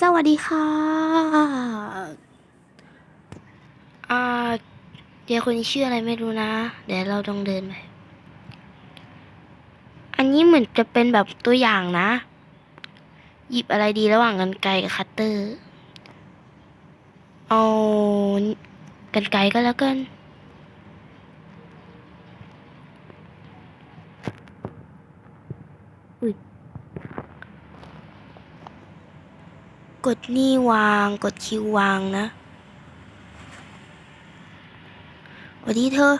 สวัสดีค่ะอ่าเดี๋ยวคนนี้ชื่ออะไรไม่รู้นะ เดี๋ยวเราต้องเดินไป อันนี้เหมือนจะเป็นแบบตัวอย่างนะ หยิบอะไรดีระหว่างกันไกรกับคัตเตอร์ เอากันไกรก็แล้วกัน กดนี่วางกดคิววางนะสวัสดีเธอ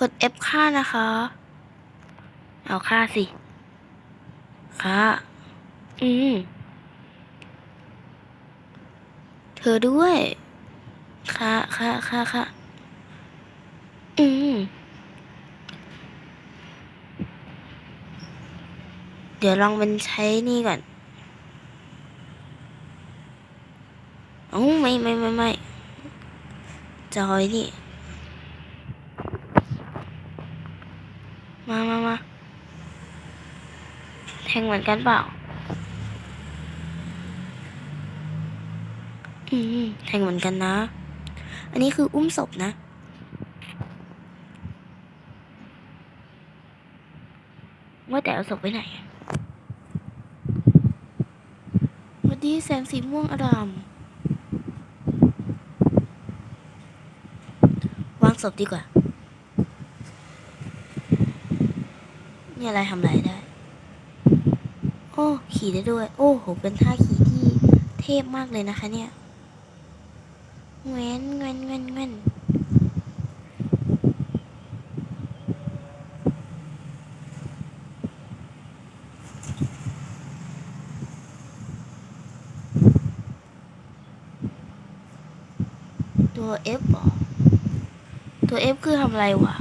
กด F ค่านะคะ เอาค่าสิค่าอืม เธอด้วยค่าค่าค่าค่าอืม เดี๋ยวลองเป็นใช้นี่ก่อนเอ้า ไม่ไม่ไม่ไม่จอยนี่มามามาแทงเหมือนกันเปล่า อืมแทงเหมือนกันนะ อันนี้คืออุ้มศพนะ ว่าแต่เอาศพไว้ไหนวัสดีแสงสีม่วงอาราม วาง ศพดีกว่า นี่อะไรทำอะไรได้ โอ้ ขี่ได้ด้วย โอ้โห เป็นท่าขี่ที่เทพมากเลยนะคะเนี่ยเว้นเว้นเว้นเว้นตัว F เหรอ ตัว F คือทำอะไรวะ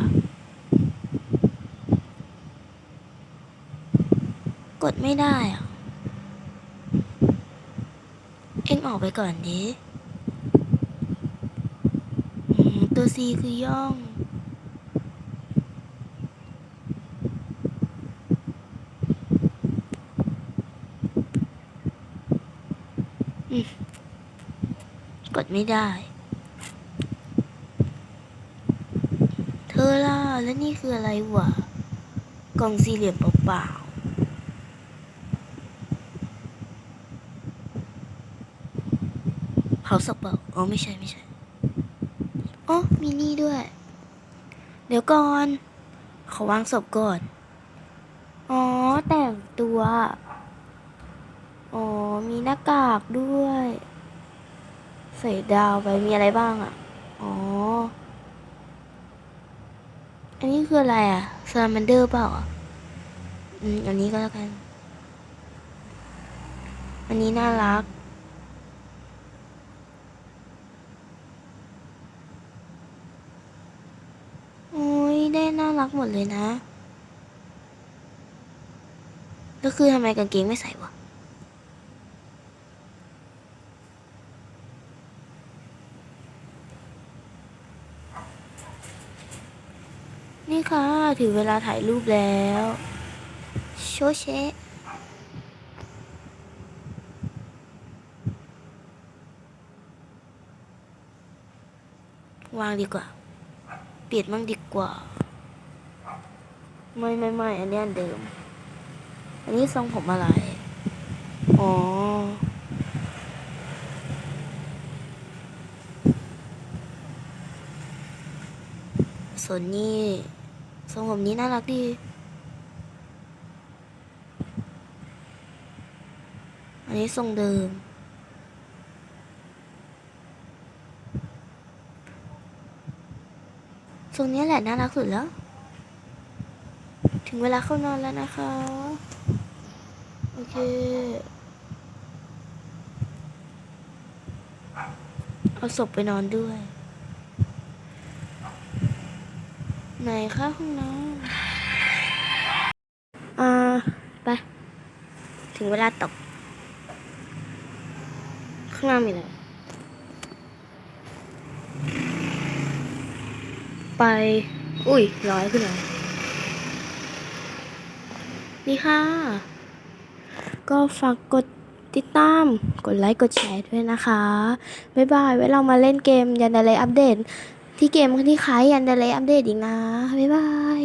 กดไม่ได้อะเอ็งออกไปก่อนดิตัว C คือย่อง กดไม่ได้ เธ อล่ะแล้วนี่คืออะไรวะกล่องสี่เหลี่ยมเปล่าๆเผาศพเปล่าอ๋อไม่ใช่ไม่ใช่อ๋อมีนี่ด้วย เดี๋ยวก่อนขอวางศพก่อน อ๋อ แต่งตัว อ๋อ มีหน้ากากด้วย ใส่ดาวไปมีอะไรบ้างอะ่ะ อ๋อ อันนี้คืออะไรอะซามันเดอร์เปล่าอืมอันนี้ก็แล้วกัน อันนี้น่ารัก โอ้ยได้น่ารักหมดเลยนะแล้วคือทำไมกางเกงไม่ใส่วะ นี่ค่ะ ถึงเวลาถ่ายรูปแล้วโชเชะวางดีกว่า เปลี่ยนมั่งดีกว่า ไม่ไม่ไม่อันนี้อันเดิม อันนี้ทรงผมอะไร อ๋อ ส่วนนี้ ทรงผมนี้น่ารักดีอันนี้ทรงเดิม ทรงนี้แหละน่ารักสุดแล้ว ถึงเวลาเข้านอนแล้วนะคะ โอเค เอาศพไปนอนด้วย ไหนคะห้องน้ำอ่าไป ถึงเวลาตก ข้างล่ามีอะไรไป อุ้ยร้อยขึ้นแล้วนี่ค่ะ ก็ฝากกดติดตาม กดไลค์ กดแชร์ด้วยนะคะ บ๊ายบาย ไว้เรามาเล่นเกมยันเดเลอัปเดต ที่เกมที่คล้ายยันเดเลอัปเดตอีกนะ บ๊ายบาย